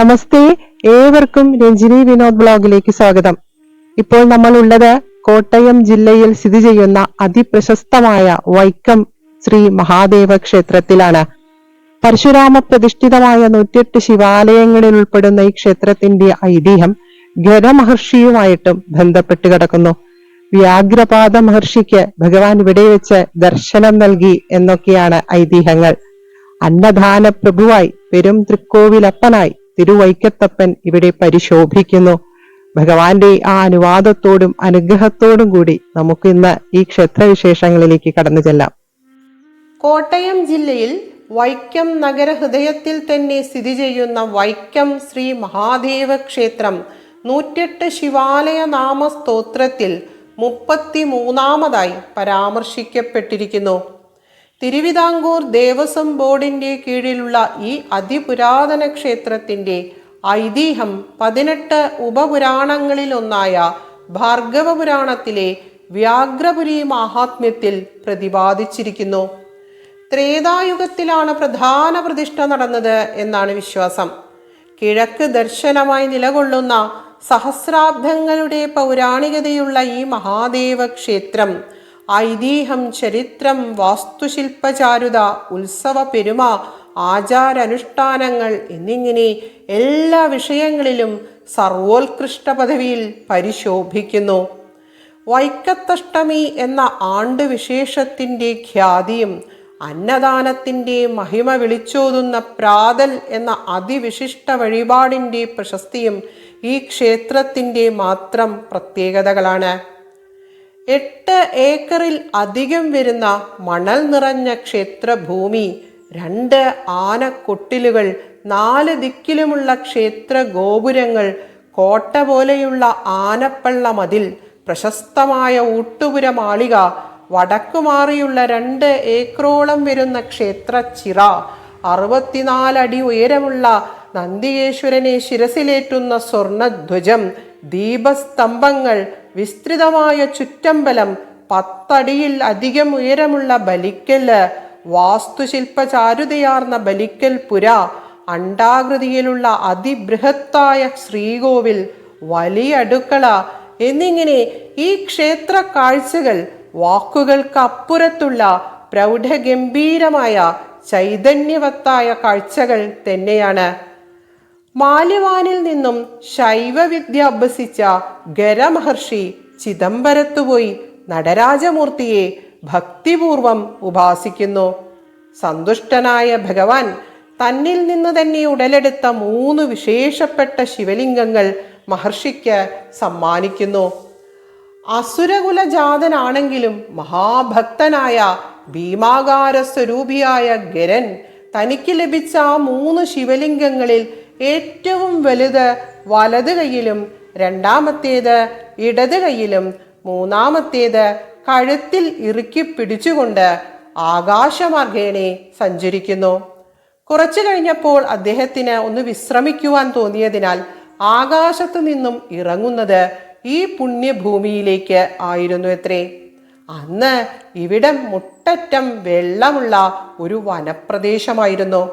നമസ്തേ ഏവർക്കും രഞ്ജിനി വിനോദ് ബ്ലോഗിലേക്ക് സ്വാഗതം. ഇപ്പോൾ നമ്മൾ ഉള്ളത് കോട്ടയം ജില്ലയിൽ സ്ഥിതി ചെയ്യുന്ന അതിപ്രശസ്തമായ വൈക്കം ശ്രീ മഹാദേവ ക്ഷേത്രത്തിലാണ്. പരശുരാമ പ്രതിഷ്ഠിതമായ നൂറ്റിയെട്ട് ശിവാലയങ്ങളിൽ ഉൾപ്പെടുന്ന ഈ ക്ഷേത്രത്തിന്റെ ഐതിഹ്യം ഗരമഹർഷിയുമായിട്ടും ബന്ധപ്പെട്ട് കിടക്കുന്നു. വ്യാഘ്രപാദ മഹർഷിക്ക് ഭഗവാൻ ഇവിടെ വെച്ച് ദർശനം നൽകി എന്നൊക്കെയാണ് ഐതിഹ്യങ്ങൾ. അന്നദാന പ്രഭുവായി പെരും തൃക്കോവിലപ്പനായി തിരുവൈക്കത്തപ്പൻ ഇവിടെ പരിശോഭിക്കുന്നു. ഭഗവാന്റെ ആ അനുവാദത്തോടും അനുഗ്രഹത്തോടും കൂടി നമുക്ക് ഇന്ന് ഈ ക്ഷേത്രവിശേഷങ്ങളിലേക്ക് കടന്നു ചെല്ലാം. കോട്ടയം ജില്ലയിൽ വൈക്കം നഗരഹൃദയത്തിൽ തന്നെ സ്ഥിതി ചെയ്യുന്ന വൈക്കം ശ്രീ മഹാദേവ ക്ഷേത്രം നൂറ്റെട്ട് ശിവാലയ നാമ സ്തോത്രത്തിൽ മുപ്പത്തി മൂന്നാമതായി പരാമർശിക്കപ്പെട്ടിരിക്കുന്നു. തിരുവിതാംകൂർ ദേവസ്വം ബോർഡിന്റെ കീഴിലുള്ള ഈ അതിപുരാതന ക്ഷേത്രത്തിന്റെ ഐതിഹ്യം പതിനെട്ട് ഉപപുരാണങ്ങളിലൊന്നായ ഭാർഗവ പുരാണത്തിലെ വ്യാഘ്രപുരി മാഹാത്മ്യത്തിൽ പ്രതിപാദിച്ചിരിക്കുന്നു. ത്രേതായുഗത്തിലാണ് പ്രധാന പ്രതിഷ്ഠ നടന്നത് എന്നാണ് വിശ്വാസം. കിഴക്ക് ദർശനമായി നിലകൊള്ളുന്ന സഹസ്രാബ്ദങ്ങളുടെ പൗരാണികതയുള്ള ഈ മഹാദേവ ക്ഷേത്രം ഐതിഹ്യം ചരിത്രം വാസ്തുശില്പചാരുത ഉത്സവ പെരുമ ആചാരാനുഷ്ഠാനങ്ങൾ എന്നിങ്ങനെ എല്ലാ വിഷയങ്ങളിലും സർവോത്കൃഷ്ട പദവിയിൽ പരിശോഭിക്കുന്നു. വൈക്കത്തഷ്ടമി എന്ന ആണ്ട് വിശേഷത്തിന്റെ ഖ്യാതിയും അന്നദാനത്തിന്റെ മഹിമ വിളിച്ചോതുന്ന പ്രാതൽ എന്ന അതിവിശിഷ്ട വഴിപാടിന്റെ പ്രശസ്തിയും ഈ ക്ഷേത്രത്തിന്റെ മാത്രം പ്രത്യേകതകളാണ്. എട്ട് ഏക്കറിൽ അധികം വരുന്ന മണൽ നിറഞ്ഞ ക്ഷേത്രഭൂമി രണ്ട് ആനക്കൊട്ടിലുകൾ നാല് ദിക്കിലുമുള്ള ക്ഷേത്ര ഗോപുരങ്ങൾ കോട്ട പോലെയുള്ള ആനപ്പള്ള മതിൽ പ്രശസ്തമായ ഊട്ടുപുര മാളിക വടക്കുമാറിയുള്ള രണ്ട് ഏക്കറോളം വരുന്ന ക്ഷേത്ര ചിറ അറുപത്തിനാലടി ഉയരമുള്ള നന്ദികേശ്വരനെ ശിരസിലേറ്റുന്ന സ്വർണധ്വജം ദീപസ്തംഭങ്ങൾ വിസ്തൃതമായ ചുറ്റമ്പലം പത്തടിയിൽ അധികം ഉയരമുള്ള ബലിക്കൽ വാസ്തുശില്പചാരുതയാർന്ന ബലിക്കൽ പുര അണ്ടാകൃതിയിലുള്ള അതിബൃഹത്തായ ശ്രീകോവിൽ വലിയ അടുക്കള എന്നിങ്ങനെ ഈ ക്ഷേത്ര കാഴ്ചകൾ വാക്കുകൾക്ക് അപ്പുറത്തുള്ള പ്രൗഢഗംഭീരമായ ചൈതന്യവത്തായ കാഴ്ചകൾ തന്നെയാണ്. മാല്യവാനിൽ നിന്നും ശൈവവിദ്യ അഭ്യസിച്ച ഗരമഹർഷി ചിദംബരത്തുപോയി നടരാജമൂർത്തിയെ ഭക്തിപൂർവം ഉപാസിക്കുന്നു. സന്തുഷ്ടനായ ഭഗവാൻ തന്നിൽ നിന്ന് തന്നെ ഉടലെടുത്ത മൂന്ന് വിശേഷപ്പെട്ട ശിവലിംഗങ്ങൾ മഹർഷിക്ക് സമ്മാനിക്കുന്നു. അസുരകുലജാതനാണെങ്കിലും മഹാഭക്തനായ ഭീമാകാര സ്വരൂപിയായ ഗരൻ തനിക്ക് ലഭിച്ച ആ മൂന്ന് ശിവലിംഗങ്ങളിൽ ഏറ്റവും വലുത് വലത് കൈയിലും രണ്ടാമത്തേത് ഇടത് കൈയിലും മൂന്നാമത്തേത് കഴുത്തിൽ ഇറുക്കി പിടിച്ചുകൊണ്ട് ആകാശമാർഗേണെ സഞ്ചരിക്കുന്നു. കുറച്ചു കഴിഞ്ഞപ്പോൾ അദ്ദേഹത്തിന് ഒന്ന് വിശ്രമിക്കുവാൻ തോന്നിയതിനാൽ ആകാശത്തു നിന്നും ഇറങ്ങുന്നത് ഈ പുണ്യഭൂമിയിലേക്ക് ആയിരുന്നു എത്രേ അന്ന് ഇവിടം മുട്ടറ്റം വെള്ളമുള്ള ഒരു വനപ്രദേശമായിരുന്നു.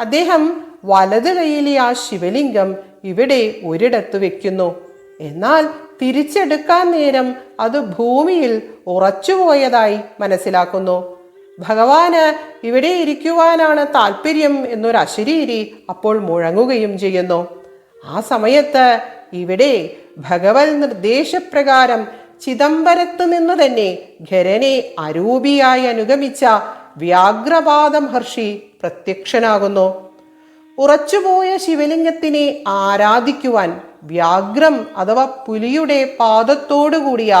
അദ്ദേഹം വലത് കൈയിലെ ആ ശിവലിംഗം ഇവിടെ ഒരിടത്ത് വെക്കുന്നു. എന്നാൽ തിരിച്ചെടുക്കാൻ നേരം അത് ഭൂമിയിൽ ഉറച്ചുപോയതായി മനസ്സിലാക്കുന്നു. ഭഗവാന് ഇവിടെ ഇരിക്കുവാനാണ് താല്പര്യം എന്നൊരു അശരീരി അപ്പോൾ മുഴങ്ങുകയും ചെയ്യുന്നു. ആ സമയത്ത് ഇവിടെ ഭഗവത് നിർദ്ദേശപ്രകാരം ചിദംബരത്ത് നിന്ന് തന്നെ ഖരനെ അരൂപിയായി അനുഗമിച്ച വ്യാഘ്രപാദ മഹർഷി പ്രത്യക്ഷനാകുന്നു. ഉറച്ചുപോയ ശിവലിംഗത്തിനെ ആരാധിക്കുവാൻ വ്യാഗ്രം അഥവാ പുലിയുടെ പാദത്തോടുകൂടിയ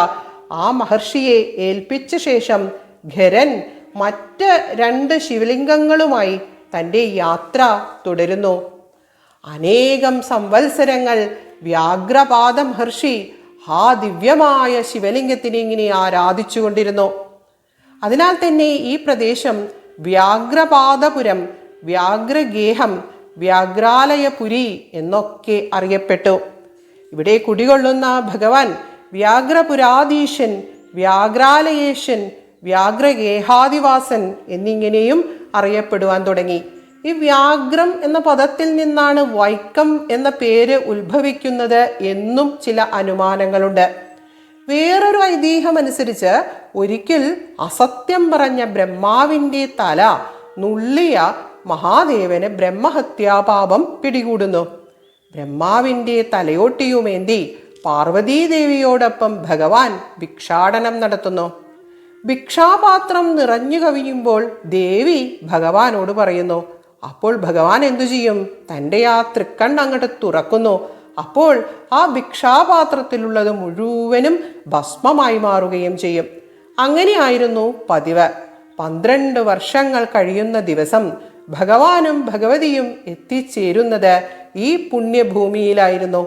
ആ മഹർഷിയെ ഏൽപ്പിച്ച ശേഷം ഖരൻ മറ്റ് രണ്ട് ശിവലിംഗങ്ങളുമായി തന്റെ യാത്ര തുടരുന്നു. അനേകം സംവത്സരങ്ങൾ വ്യാഘ്രപാദ മഹർഷി ആ ദിവ്യമായ ശിവലിംഗത്തിനെ ഇങ്ങനെ ആരാധിച്ചുകൊണ്ടിരുന്നു. അതിനാൽ തന്നെ ഈ പ്രദേശം വ്യാഗ്രപാദപുരം വ്യാഘ്രഗേഹം വ്യാഘ്രാലയപുരി എന്നൊക്കെ അറിയപ്പെട്ടു. ഇവിടെ കുടികൊള്ളുന്ന ഭഗവാൻ വ്യാഘ്രപുരാധീശൻ വ്യാഘ്രാലയേശൻ വ്യാഘ്രഗേഹാദിവാസൻ എന്നിങ്ങനെയും അറിയപ്പെടുവാൻ തുടങ്ങി. ഈ വ്യാഘ്രം എന്ന പദത്തിൽ നിന്നാണ് വൈക്കം എന്ന പേര് ഉത്ഭവിക്കുന്നത് എന്നും ചില അനുമാനങ്ങളുണ്ട്. വേറൊരു ഐതിഹ്യം അനുസരിച്ച് ഒരിക്കൽ അസത്യം പറഞ്ഞ ബ്രഹ്മാവിന്റെ തല നുള്ളിയ മഹാദേവന് ബ്രഹ്മഹത്യാപാപം പിടികൂടുന്നു. ബ്രഹ്മാവിന്റെ തലയോട്ടിയുമേന്തി പാർവതീദേവിയോടൊപ്പം ഭഗവാൻ ഭിക്ഷാടനം നടത്തുന്നു. ഭിക്ഷാപാത്രം നിറഞ്ഞു കവിയുമ്പോൾ ദേവി ഭഗവാനോട് പറയുന്നു അപ്പോൾ ഭഗവാൻ എന്തു ചെയ്യും? തന്റെ ആ തൃക്കണ്ണ് അങ്ങോട്ട് തുറക്കുന്നു. അപ്പോൾ ആ ഭിക്ഷാപാത്രത്തിലുള്ളത് മുഴുവനും ഭസ്മമായി മാറുകയും ചെയ്യും. അങ്ങനെയായിരുന്നു പതിവ്. പന്ത്രണ്ട് വർഷങ്ങൾ കഴിയുന്ന ദിവസം ഭഗവാനും ഭഗവതിയും എത്തിച്ചേരുന്നത് ഈ പുണ്യഭൂമിയിലായിരുന്നു.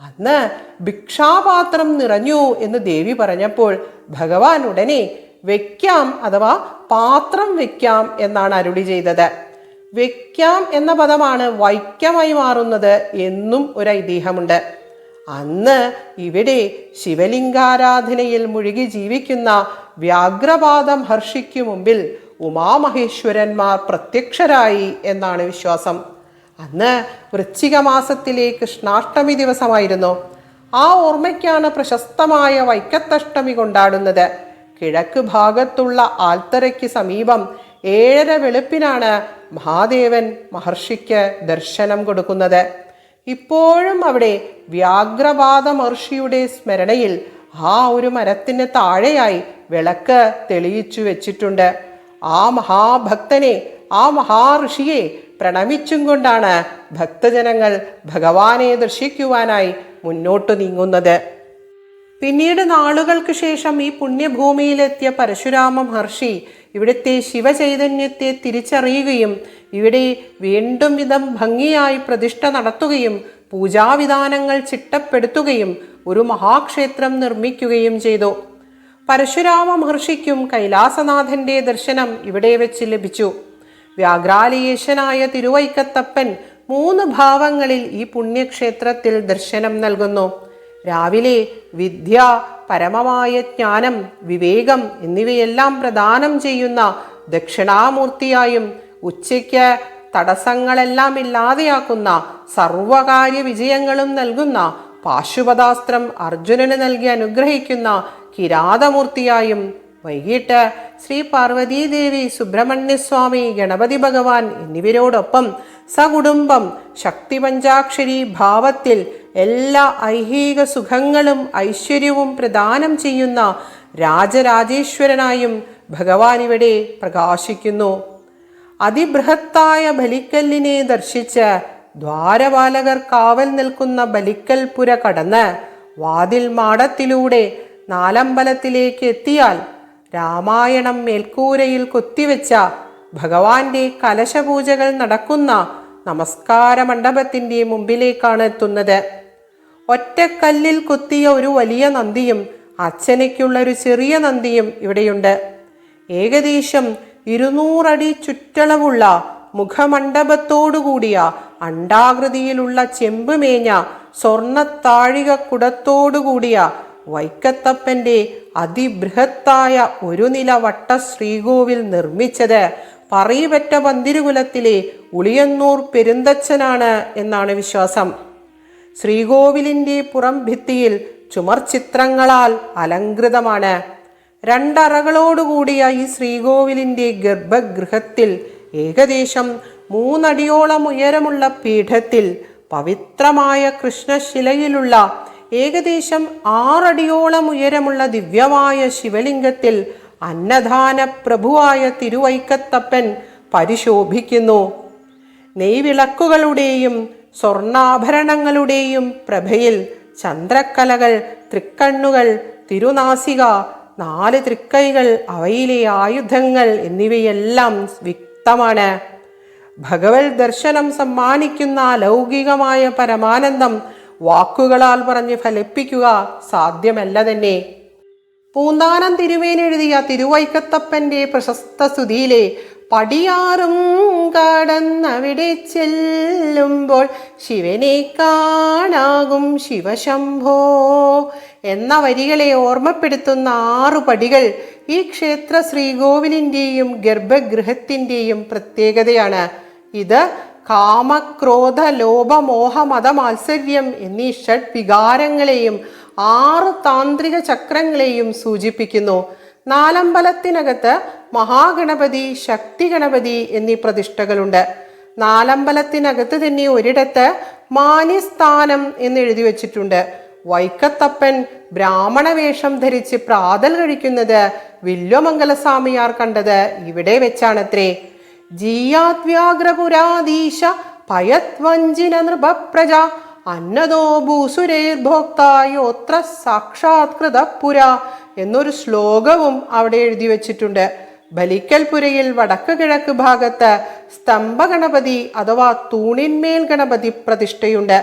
അന്ന് ഭിക്ഷാപാത്രം നിറഞ്ഞു എന്ന് ദേവി പറഞ്ഞപ്പോൾ ഭഗവാൻ ഉടനെ വെക്കാം അഥവാ പാത്രം വെക്കാം എന്നാണ് അരുളി ചെയ്തത്. വെക്കാം എന്ന പദമാണ് വൈക്കമായി മാറുന്നത് എന്നും ഒരു ഐതിഹ്യമുണ്ട് അന്ന് ഇവിടെ ശിവലിംഗാരാധനയിൽ മുഴുകി ജീവിക്കുന്ന വ്യാഘ്രപാദം ഹർഷിക്കു മുമ്പിൽ ഉമാമഹേശ്വരന്മാർ പ്രത്യക്ഷരായി എന്നാണ് വിശ്വാസം. അന്ന് വൃശ്ചിക മാസത്തിലെ കൃഷ്ണാഷ്ടമി ദിവസമായിരുന്നു. ആ ഓർമ്മയ്ക്കാണ് പ്രശസ്തമായ വൈക്കത്തഷ്ടമി കൊണ്ടാടുന്നത്. കിഴക്ക് ഭാഗത്തുള്ള ആൽത്തറയ്ക്ക് സമീപം ഏഴര വെളുപ്പിനാണ് മഹാദേവൻ മഹർഷിക്ക് ദർശനം കൊടുക്കുന്നത്. ഇപ്പോഴും അവിടെ വ്യാഘ്രപാദ മഹർഷിയുടെ സ്മരണയിൽ ആ ഒരു മരത്തിന് താഴെയായി വിളക്ക് തെളിയിച്ചു വെച്ചിട്ടുണ്ട്. ആ മഹാഭക്തനെ ആ മഹാഋഷിയെ പ്രണമിച്ചും കൊണ്ടാണ് ഭക്തജനങ്ങൾ ഭഗവാനെ ദർശിക്കുവാനായി മുന്നോട്ട് നീങ്ങുന്നത്. പിന്നീട് നാളുകൾക്ക് ശേഷം ഈ പുണ്യഭൂമിയിലെത്തിയ പരശുരാമ മഹർഷി ഇവിടുത്തെ ശിവചൈതന്യത്തെ തിരിച്ചറിയുകയും ഇവിടെ വീണ്ടും വിധം ഭംഗിയായി പ്രതിഷ്ഠ നടത്തുകയും പൂജാവിധാനങ്ങൾ ചിട്ടപ്പെടുത്തുകയും ഒരു മഹാക്ഷേത്രം നിർമ്മിക്കുകയും ചെയ്തു. പരശുരാമ മഹർഷിക്കും കൈലാസനാഥന്റെ ദർശനം ഇവിടെ വെച്ച് ലഭിച്ചു. വ്യാഘ്രാലീശനായ തിരുവൈക്കത്തപ്പൻ മൂന്ന് ഭാവങ്ങളിൽ ഈ പുണ്യക്ഷേത്രത്തിൽ ദർശനം നൽകുന്നു. രാവിലെ വിദ്യ പരമമായ ജ്ഞാനം വിവേകം എന്നിവയെല്ലാം പ്രദാനം ചെയ്യുന്ന ദക്ഷിണാമൂർത്തിയായും ഉച്ചയ്ക്ക് തടസ്സങ്ങളെല്ലാം ഇല്ലാതെയാക്കുന്ന സർവകാര്യ വിജയങ്ങളും നൽകുന്ന പാശുപതാസ്ത്രം അർജുനന് നൽകി അനുഗ്രഹിക്കുന്ന കിരാതമൂർത്തിയായും വൈകിട്ട് ശ്രീ പാർവതീദേവി സുബ്രഹ്മണ്യസ്വാമി ഗണപതി ഭഗവാൻ എന്നിവരോടൊപ്പം സകുടുംബം ശക്തി പഞ്ചാക്ഷരി ഭാവത്തിൽ എല്ലാ ഐഹിക സുഖങ്ങളും ഐശ്വര്യവും പ്രദാനം ചെയ്യുന്ന രാജരാജേശ്വരനായും ഭഗവാൻ ഇവിടെ പ്രകാശിക്കുന്നു. അതിബൃഹത്തായ ബലിക്കല്ലിനെ ദർശിച്ച് ദ്വാരപാലകർ കാവൽ നിൽക്കുന്ന ബലിക്കൽ പുര കടന്ന് വാതിൽ മാടത്തിലൂടെ നാലമ്പലത്തിലേക്ക് എത്തിയാൽ രാമായണം മേൽക്കൂരയിൽ കൊത്തിവെച്ച ഭഗവാന്റെ കലശപൂജകൾ നടക്കുന്ന നമസ്കാര മണ്ഡപത്തിന്റെ മുമ്പിലേക്കാണ് എത്തുന്നത്. ഒറ്റക്കല്ലിൽ കൊത്തിയ ഒരു വലിയ നന്ദിയും അച്ഛനയ്ക്കുള്ള ഒരു ചെറിയ നന്ദിയും ഇവിടെയുണ്ട്. ഏകദേശം ഇരുന്നൂറടി ചുറ്റളവുള്ള മുഖമണ്ഡപത്തോടുകൂടിയ അണ്ടാകൃതിയിലുള്ള ചെമ്പുമേഞ്ഞ സ്വർണത്താഴിക കുടത്തോടുകൂടിയ വൈക്കത്തപ്പന്റെ അതിബൃഹത്തായ ഒരു നില വട്ട ശ്രീകോവിൽ നിർമ്മിച്ചത് പറയിപറ്റ പന്തിരുകുലത്തിലെ ഉളിയന്നൂർ പെരുന്തച്ഛനാണ് എന്നാണ് വിശ്വാസം. ശ്രീകോവിലിന്റെ പുറം ഭിത്തിയിൽ ചുമർചിത്രങ്ങളാൽ അലങ്കൃതമാണ് രണ്ടറകളോടുകൂടിയ ഈ ശ്രീകോവിലിന്റെ ഗർഭഗൃഹത്തിൽ ഏകദേശം മൂന്നടിയോളം ഉയരമുള്ള പീഠത്തിൽ പവിത്രമായ കൃഷ്ണശിലയിലുള്ള ഏകദേശം ആറടിയോളം ഉയരമുള്ള ദിവ്യമായ ശിവലിംഗത്തിൽ അന്നദാന പ്രഭുവായ തിരുവൈക്കത്തപ്പൻ പരിശോഭിക്കുന്നു. നെയ്വിളക്കുകളുടെയും സ്വർണാഭരണങ്ങളുടെയും പ്രഭയിൽ ചന്ദ്രക്കലകൾ തൃക്കണ്ണുകൾ തിരുനാസിക നാല് തൃക്കൈകൾ അവയിലെ ആയുധങ്ങൾ എന്നിവയെല്ലാം വ്യക്തമാണ്. ഭഗവത് ദർശനം സമ്മാനിക്കുന്ന ലൗകികമായ പരമാനന്ദം വാക്കുകളാൽ പറഞ്ഞ് ഫലിപ്പിക്കുക സാധ്യമല്ല തന്നെ പൂന്താനം തിരുവേനെഴുതിയ തിരുവൈക്കത്തപ്പന്റെ പ്രശസ്ത സ്തുതിയിലെ പടിയാറും കടന്നവിടെ ചെല്ലുമ്പോൾ ശിവനെ കാണാകും ശിവശംഭോ എന്ന വരികളെ ഓർമ്മപ്പെടുത്തുന്ന ആറു പടികൾ ഈ ക്ഷേത്ര ശ്രീകോവിലിന്റെയും ഗർഭഗൃഹത്തിന്റെയും പ്രത്യേകതയാണ്. ഇത് കാമക്രോധ ലോഭമോഹ മതമാത്സര്യം എന്നീ ഷഡ് വികാരങ്ങളെയും ആറ് താന്ത്രിക ചക്രങ്ങളെയും സൂചിപ്പിക്കുന്നു. നാലമ്പലത്തിനകത്ത് മഹാഗണപതി ശക്തി ഗണപതി എന്നീ പ്രതിഷ്ഠകളുണ്ട്. നാലമ്പലത്തിനകത്ത് തന്നെ ഒരിടത്ത് മാന്യസ്ഥാനം എന്ന് എഴുതി വച്ചിട്ടുണ്ട്. വൈക്കത്തപ്പൻ ബ്രാഹ്മണ വേഷം ധരിച്ച് പ്രാതൽ കഴിക്കുന്നത് വില്വമംഗലസ്വാമിയാർ കണ്ടത് ഇവിടെ വെച്ചാണത്രേ. ജീയാദ്വ്യാഗ്രപുരാധീശ പയത്വഞ്ചിന നൃപപ്രജ അന്നദോ ഭൂസുരേർഭോക്തായോത്ര സാക്ഷാത്കൃത പുര എന്നൊരു ശ്ലോകവും അവിടെ എഴുതി വച്ചിട്ടുണ്ട്. ബലിക്കൽപുരയിൽ വടക്ക് കിഴക്ക് ഭാഗത്ത് സ്തംഭഗണപതി അഥവാ തൂണിന്മേൽ ഗണപതി പ്രതിഷ്ഠയുണ്ട്.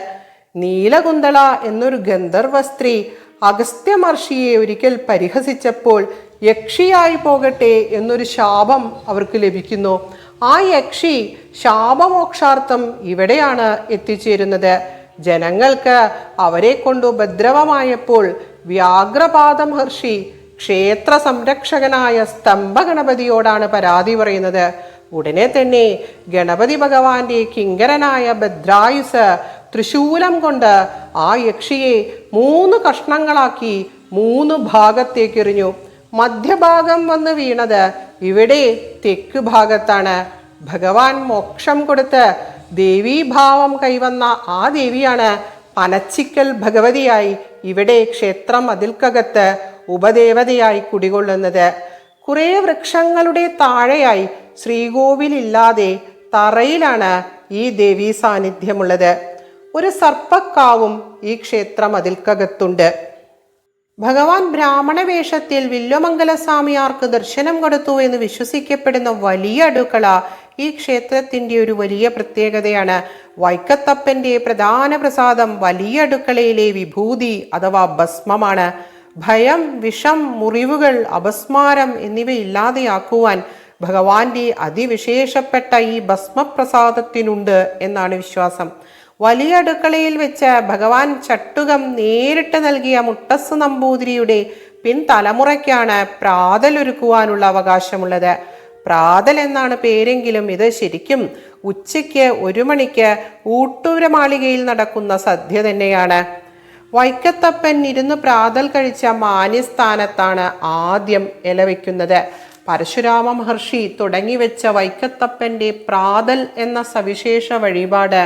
നീലകുന്തള എന്നൊരു ഗന്ധർവ സ്ത്രീ അഗസ്ത്യ മഹർഷിയെ ഒരിക്കൽ പരിഹസിച്ചപ്പോൾ യക്ഷിയായി പോകട്ടെ എന്നൊരു ശാപം അവർക്ക് ലഭിക്കുന്നു. ആ യക്ഷി ശാപമോക്ഷാർത്ഥം ഇവിടെയാണ് എത്തിച്ചേരുന്നത്. ജനങ്ങൾക്ക് അവരെ കൊണ്ട് ഉപദ്രവമായപ്പോൾ വ്യാഘ്രപാദ മഹർഷി ക്ഷേത്ര സംരക്ഷകനായ സ്തംഭഗണപതിയോടാണ് പരാതി പറയുന്നത്. ഉടനെ തന്നെ ഗണപതി ഭഗവാന്റെ കിങ്കരനായ ഭദ്രായുസ് തൃശൂലം കൊണ്ട് ആ യക്ഷിയെ മൂന്ന് കഷ്ണങ്ങളാക്കി മൂന്ന് ഭാഗത്തേക്കെറിഞ്ഞു. മധ്യഭാഗം വന്ന് വീണത് ഇവിടെ തെക്ക് ഭാഗത്താണ്. ഭഗവാൻ മോക്ഷം കൊടുത്ത് ദേവീഭാവം കൈവന്ന ആ ദേവിയാണ് പനച്ചിക്കൽ ഭഗവതിയായി ഇവിടെ ക്ഷേത്രം അതിൽക്കകത്ത് ഉപദേവതയായി കുടികൊള്ളുന്നത്. കുറേ വൃക്ഷങ്ങളുടെ താഴെയായി ശ്രീകോവിലില്ലാതെ തറയിലാണ് ഈ ദേവീ സാന്നിധ്യമുള്ളത്. ഒരു സർപ്പക്കാവും ഈ ക്ഷേത്രം അതിൽക്കകത്തുണ്ട്. ഭഗവാൻ ബ്രാഹ്മണ വേഷത്തിൽ വില്വമംഗലസ്വാമിയാർക്ക് ദർശനം കൊടുത്തു എന്ന് വിശ്വസിക്കപ്പെടുന്ന വലിയ അടുക്കള ഈ ക്ഷേത്രത്തിന്റെ ഒരു വലിയ പ്രത്യേകതയാണ്. വൈക്കത്തപ്പന്റെ പ്രധാന പ്രസാദം വലിയ അടുക്കളയിലെ വിഭൂതി അഥവാ ഭസ്മമാണ്. ഭയം വിഷം മുറിവുകൾ അപസ്മാരം എന്നിവ ഇല്ലാതെയാക്കുവാൻ ഭഗവാന്റെ അതിവിശേഷപ്പെട്ട ഈ ഭസ്മപ്രസാദത്തിനുണ്ട് എന്നാണ് വിശ്വാസം. വലിയ അടുക്കളയിൽ വെച്ച ഭഗവാൻ ചട്ടുകം നേരിട്ട് നൽകിയ മുട്ടസ് നമ്പൂതിരിയുടെ പിൻതലമുറയ്ക്കാണ് പ്രാതലൊരുക്കുവാനുള്ള അവകാശമുള്ളത്. പ്രാതൽ എന്നാണ് പേരെങ്കിലും ഇത് ശരിക്കും ഉച്ചയ്ക്ക് ഒരു മണിക്ക് ഊട്ടൂരമാളികയിൽ നടക്കുന്ന സദ്യ തന്നെയാണ്. വൈക്കത്തപ്പൻ ഇരുന്ന് പ്രാതൽ കഴിച്ച മാന്യസ്ഥാനത്താണ് ആദ്യം ഇലവെക്കുന്നത്. പരശുരാമ മഹർഷി തുടങ്ങിവെച്ച വൈക്കത്തപ്പന്റെ പ്രാതൽ എന്ന സവിശേഷ വഴിപാട്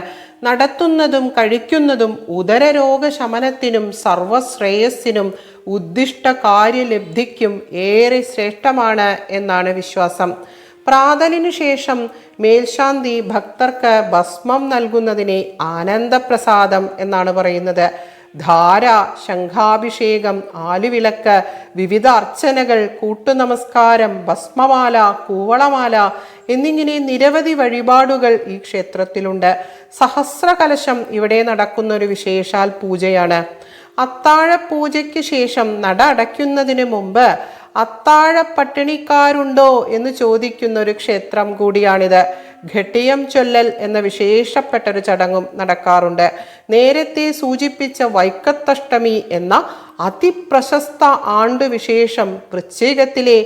നടത്തുന്നതും കഴിക്കുന്നതും ഉദരരോഗശമനത്തിനും സർവശ്രേയസ്സിനും ഉദ്ദിഷ്ട കാര്യലബ്ധിക്കും ഏറെ ശ്രേഷ്ഠമാണ് എന്നാണ് വിശ്വാസം. പ്രാതലിനു ശേഷം മേൽശാന്തി ഭക്തർക്ക് ഭസ്മം നൽകുന്നതിനെ ആനന്ദപ്രസാദം എന്നാണ് പറയുന്നത്. ധാര ശംഖാഭിഷേകം ആലുവിളക്ക് വിവിധ അർച്ചനകൾ കൂട്ടുനമസ്കാരം ഭസ്മമാല കൂവളമാല എന്നിങ്ങനെ നിരവധി വഴിപാടുകൾ ഈ ക്ഷേത്രത്തിലുണ്ട്. സഹസ്രകലശം ഇവിടെ നടക്കുന്ന ഒരു വിശേഷാൽ പൂജയാണ്. അത്താഴ പൂജയ്ക്ക് ശേഷം നട അടയ്ക്കുന്നതിന് മുമ്പ് അത്താഴ പട്ടിണിക്കാരുണ്ടോ എന്ന് ചോദിക്കുന്ന ഒരു ക്ഷേത്രം കൂടിയാണിത്. ഘട്ടിയം ചൊല്ലൽ എന്ന വിശേഷപ്പെട്ട ഒരു ചടങ്ങും നടക്കാറുണ്ട്. നേരത്തെ സൂചിപ്പിച്ച വൈക്കത്തഷ്ടമി എന്ന അതിപ്രശസ്ത ആണ്ടുവിശേഷം വൃശ്ചികത്തിലെ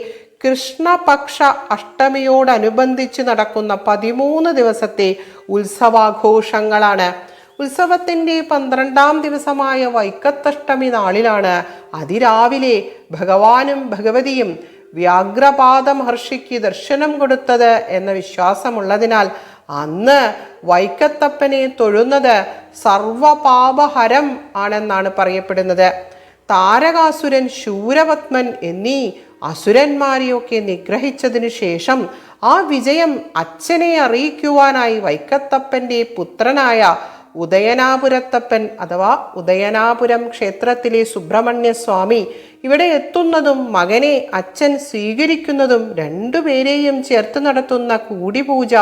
കൃഷ്ണപക്ഷ അഷ്ടമിയോടനുബന്ധിച്ച് നടക്കുന്ന പതിമൂന്ന് ദിവസത്തെ ഉത്സവാഘോഷങ്ങളാണ്. ഉത്സവത്തിന്റെ പന്ത്രണ്ടാം ദിവസമായ വൈക്കത്തഷ്ടമി നാളിലാണ് അതിരാവിലെ ഭഗവാനും ഭഗവതിയും വ്യാഘ്രപാദ മഹർഷിക്ക് ദർശനം കൊടുത്തത് എന്ന വിശ്വാസമുള്ളതിനാൽ അന്ന് വൈക്കത്തപ്പനെ തൊഴുന്നത് സർവപാപഹരം ആണെന്നാണ് പറയപ്പെടുന്നത്. താരകാസുരൻ ശൂരപത്മൻ എന്നീ അസുരന്മാരെയൊക്കെ നിഗ്രഹിച്ചതിനു ശേഷം ആ വിജയം അച്ഛനെ അറിയിക്കുവാനായി വൈക്കത്തപ്പന്റെ പുത്രനായ ഉദയനാപുരത്തപ്പൻ അഥവാ ഉദയനാപുരം ക്ഷേത്രത്തിലെ സുബ്രഹ്മണ്യസ്വാമി ഇവിടെ എത്തുന്നതും മകനെ അച്ഛൻ സ്വീകരിക്കുന്നതും രണ്ടുപേരെയും ചേർത്ത് നടത്തുന്ന കൂടിപൂജ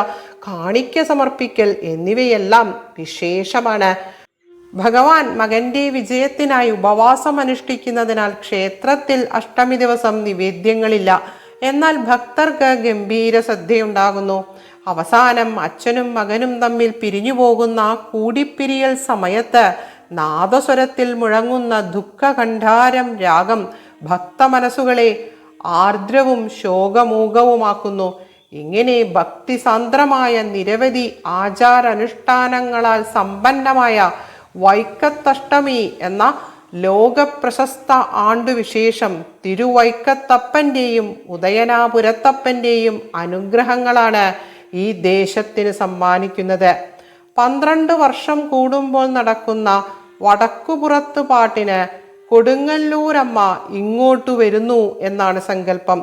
കാണിക്ക സമർപ്പിക്കൽ എന്നിവയെല്ലാം വിശേഷമാണ്. ഭഗവാൻ മകന്റെ വിജയത്തിനായി ഉപവാസം അനുഷ്ഠിക്കുന്നതിനാൽ ക്ഷേത്രത്തിൽ അഷ്ടമി ദിവസം നിവേദ്യങ്ങളില്ല. എന്നാൽ ഭക്തർക്ക് ഗംഭീര ശ്രദ്ധയുണ്ടാകുന്നു. അവസാനം അച്ഛനും മകനും തമ്മിൽ പിരിഞ്ഞു പോകുന്ന ആ കൂടിപ്പിരിയൽ സമയത്ത് നാദസ്വരത്തിൽ മുഴങ്ങുന്ന ദുഃഖകണ്ഠാരം രാഗം ഭക്തമനസ്സുകളെ ആർദ്രവും ശോകമൂകവുമാക്കുന്നു. ഇങ്ങനെ ഭക്തിസാന്ദ്രമായ നിരവധി ആചാരാനുഷ്ഠാനങ്ങളാൽ സമ്പന്നമായ വൈക്കത്തഷ്ടമി എന്ന ലോകപ്രശസ്ത ആണ്ടുവിശേഷം തിരുവൈക്കത്തപ്പന്റെയും ഉദയനാപുരത്തപ്പന്റെയും അനുഗ്രഹങ്ങളാണ് ഈ ദേശത്തിന് സമ്മാനിക്കുന്നത്. പന്ത്രണ്ട് വർഷം കൂടുമ്പോൾ നടക്കുന്ന വടക്കുപുറത്ത് പാട്ടിന് കൊടുങ്ങല്ലൂരമ്മ ഇങ്ങോട്ട് വരുന്നു എന്നാണ് സങ്കല്പം.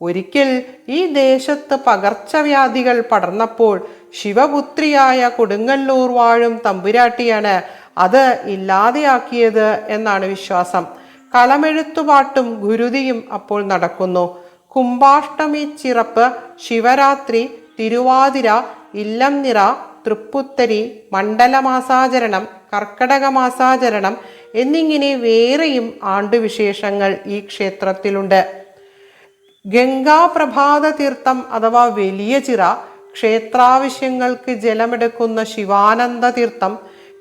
ഒരിക്കൽ ഈ ദേശത്ത് പകർച്ചവ്യാധികൾ പടർന്നപ്പോൾ ശിവപുത്രിയായ കൊടുങ്ങല്ലൂർ വാഴും തമ്പുരാട്ടിയാണ് അത് ഇല്ലാതെയാക്കിയത് എന്നാണ് വിശ്വാസം. കളമെഴുത്തുപാട്ടും ഗുരുതിയും അപ്പോൾ നടക്കുന്നു. കുംഭാഷ്ടമി ചിറപ്പ് ശിവരാത്രി തിരുവാതിര ഇല്ലം നിറ തൃപ്പുത്തരി മണ്ഡലമാസാചരണം കർക്കടകമാസാചരണം എന്നിങ്ങനെ വേറെയും ആണ്ടുവിശേഷങ്ങൾ ഈ ക്ഷേത്രത്തിലുണ്ട്. ഗംഗാപ്രഭാത തീർത്ഥം അഥവാ വലിയ ചിറ ക്ഷേത്രാവശ്യങ്ങൾക്ക് ജലമെടുക്കുന്ന ശിവാനന്ദ തീർത്ഥം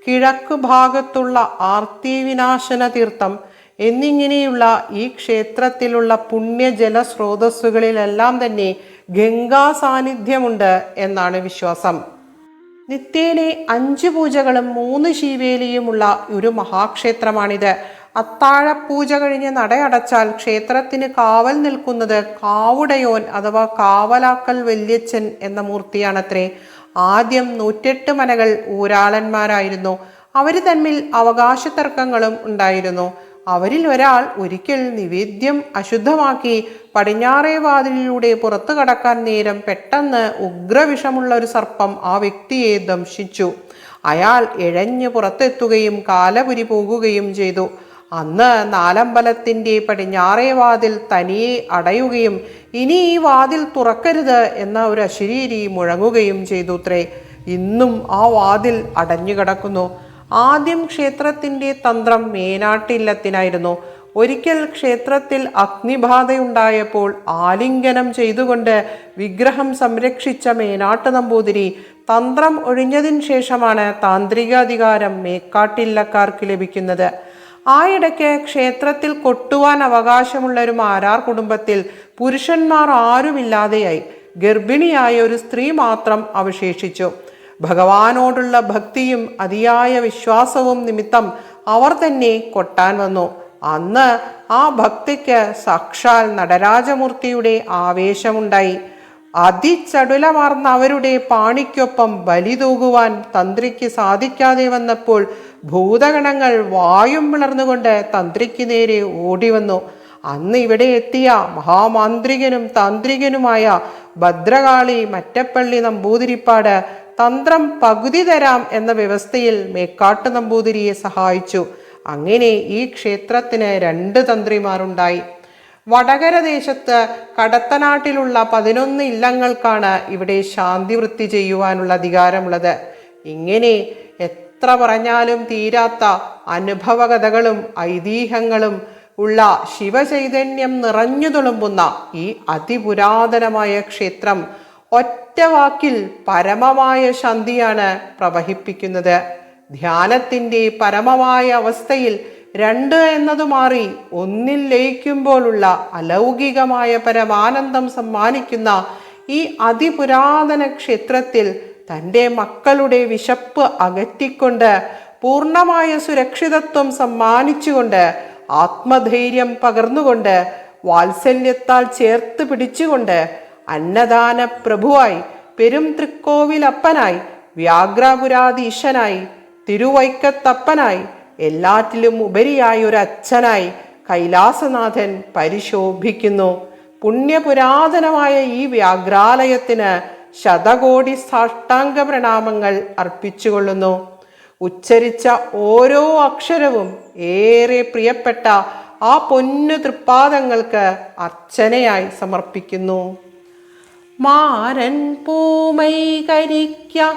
കിഴക്ക് ഭാഗത്തുള്ള ആർത്തി വിനാശന തീർത്ഥം എന്നിങ്ങനെയുള്ള ഈ ക്ഷേത്രത്തിലുള്ള പുണ്യജല സ്രോതസ്സുകളിലെല്ലാം തന്നെ ഗംഗാ സാന്നിധ്യമുണ്ട് എന്നാണ് വിശ്വാസം. നിത്യേനെ അഞ്ച് പൂജകളും മൂന്ന് ശിവേലിയുമുള്ള ഒരു മഹാക്ഷേത്രമാണിത്. അത്താഴപ്പൂജ കഴിഞ്ഞ് നടയടച്ചാൽ ക്ഷേത്രത്തിന് കാവൽ നിൽക്കുന്നത് കാവുടയോൻ അഥവാ കാവലാക്കൽ വല്യച്ഛൻ എന്ന മൂർത്തിയാണത്രേ. ആദ്യം നൂറ്റെട്ട് മനകൾ ഊരാളന്മാരായിരുന്നു. അവർ തമ്മിൽ അവകാശ തർക്കങ്ങളും ഉണ്ടായിരുന്നു. അവരിൽ ഒരാൾ ഒരിക്കൽ നിവേദ്യം അശുദ്ധമാക്കി പടിഞ്ഞാറേ വാതിലിലൂടെ പുറത്തു കടക്കാൻ നേരം പെട്ടെന്ന് ഉഗ്രവിഷമുള്ള ഒരു സർപ്പം ആ വ്യക്തിയെ ദംശിച്ചു. അയാൾ ഇഴഞ്ഞു പുറത്തെത്തുകയും കാലപുരി പോകുകയും ചെയ്തു. അന്ന് നാലമ്പലത്തിന്റെ പടിഞ്ഞാറേ വാതിൽ തനിയെ അടയുകയും ഇനി ഈ വാതിൽ തുറക്കരുത് എന്ന ഒരു അശരീരി മുഴങ്ങുകയും ചെയ്തുത്രേ ഇന്നും ആ വാതിൽ അടഞ്ഞു കിടക്കുന്നു ആദ്യം ക്ഷേത്രത്തിന്റെ തന്ത്രം മേനാട്ടില്ലത്തിനായിരുന്നു. ഒരിക്കൽ ക്ഷേത്രത്തിൽ അഗ്നിബാധയുണ്ടായപ്പോൾ ആലിംഗനം ചെയ്തുകൊണ്ട് വിഗ്രഹം സംരക്ഷിച്ച മേനാട്ട് നമ്പൂതിരി തന്ത്രം ഒഴിഞ്ഞതിന് ശേഷമാണ് താന്ത്രികാധികാരം മേക്കാട്ടില്ലക്കാർക്ക് ലഭിക്കുന്നത്. ആ ഇടയ്ക്ക് ക്ഷേത്രത്തിൽ കൊട്ടുവാൻ അവകാശമുള്ള ഒരു മാരാർ കുടുംബത്തിൽ പുരുഷന്മാർ ആരുമില്ലാതെയായി ഗർഭിണിയായ ഒരു സ്ത്രീ മാത്രം അവശേഷിച്ചു. ഭഗവാനോടുള്ള ഭക്തിയും അതിയായ വിശ്വാസവും നിമിത്തം അവർ തന്നെ കൊട്ടാൻ വന്നു. അന്ന് ആ ഭക്തിക്ക് സാക്ഷാൽ നടരാജമൂർത്തിയുടെ ആവേശമുണ്ടായി. അതിചടുലമാർന്ന അവരുടെ പാണിക്കൊപ്പം ബലി തൂകുവാൻ തന്ത്രിക്ക് സാധിക്കാതെ വന്നപ്പോൾ ഭൂതഗണങ്ങൾ വായും വിളർന്നുകൊണ്ട് തന്ത്രിക്ക് നേരെ ഓടി വന്നു. അന്ന് ഇവിടെ എത്തിയ മഹാമാന്ത്രികനും താന്ത്രികനുമായ ഭദ്രകാളി മറ്റപ്പള്ളി നമ്പൂതിരിപ്പാട് തന്ത്രം പകുതി തരാം എന്ന വ്യവസ്ഥയിൽ മേക്കാട്ട് നമ്പൂതിരിയെ സഹായിച്ചു. അങ്ങനെ ഈ ക്ഷേത്രത്തിന് രണ്ട് തന്ത്രിമാരുണ്ടായി. വടകര ദേശത്ത് കടത്തനാട്ടിലുള്ള പതിനൊന്ന് ഇല്ലങ്ങൾക്കാണ് ഇവിടെ ശാന്തി വൃത്തി ചെയ്യുവാനുള്ള അധികാരമുള്ളത്. ഇങ്ങനെ എത്ര പറഞ്ഞാലും തീരാത്ത അനുഭവകഥകളും ഐതിഹ്യങ്ങളും ഉള്ള ശിവചൈതന്യം നിറഞ്ഞു തുളുമ്പുന്ന ഈ അതിപുരാതനമായ ക്ഷേത്രം ഒറ്റ വാക്കിൽ പരമമായ ശാന്തിയാണ് പ്രവഹിപ്പിക്കുന്നത്. ധ്യാനത്തിന്റെ പരമമായ അവസ്ഥയിൽ രണ്ട് എന്നത് മാറി ഒന്നിൽ ലയിക്കുമ്പോഴുള്ള അലൗകികമായ പരമാനന്ദം സമ്മാനിക്കുന്ന ഈ അതിപുരാതന ക്ഷേത്രത്തിൽ തന്റെ മക്കളുടെ വിശപ്പ് അകറ്റിക്കൊണ്ട് പൂർണമായ സുരക്ഷിതത്വം സമ്മാനിച്ചുകൊണ്ട് ആത്മധൈര്യം പകർന്നുകൊണ്ട് വാത്സല്യത്താൽ ചേർത്ത് പിടിച്ചുകൊണ്ട് അന്നദാന പ്രഭുവായി പെരും തൃക്കോവിലപ്പനായി വ്യാഘ്രാപുരാധീശനായി തിരുവൈക്കത്തപ്പനായി എല്ലാറ്റിലും ഉപരിയായ ഒരു അച്ഛനായി കൈലാസനാഥൻ പരിശോഭിക്കുന്നു. പുണ്യപുരാതനമായ ഈ വ്യാഘ്രാലയത്തിന് ശതകോടി സാഷ്ടാംഗ പ്രണാമങ്ങൾ അർപ്പിച്ചുകൊള്ളുന്നു. ഉച്ചരിച്ച ഓരോ അക്ഷരവും ഏറെ പ്രിയപ്പെട്ട ആ പൊന്നു തൃപ്പാദങ്ങൾക്ക് അർച്ചനയായി സമർപ്പിക്കുന്നു. മാരൻ പൂമൈ കരിക്ക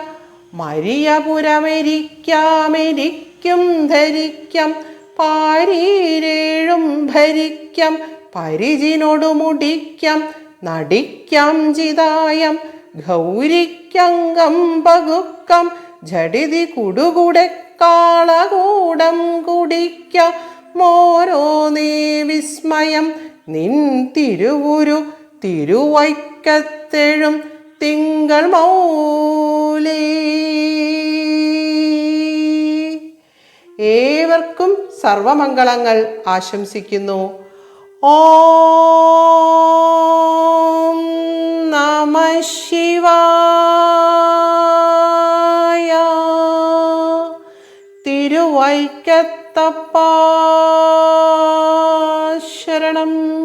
മരിയപുരമരിക്കാമെരിക്കും ധരിക്കം പാരീരേഴും ഭരിക്കം പരിചിനോടു മുടിക്കം നടിക്കാം ചിതായം ഗൗരിക്കങ്കം പകുക്കം ജടിതി കുടുകുടെ കാളകൂടം കുടിക്ക മോരോ നീ വിസ്മയം നിൻ തിരുവുരു തിരുവൈക്കത്തെഴും തിങ്കൾ മൗലി. ഏവർക്കും സർവമംഗളങ്ങൾ ആശംസിക്കുന്നു. ഓം നമ ശിവായ. തിരുവൈക്കത്തപ്പ ശരണം.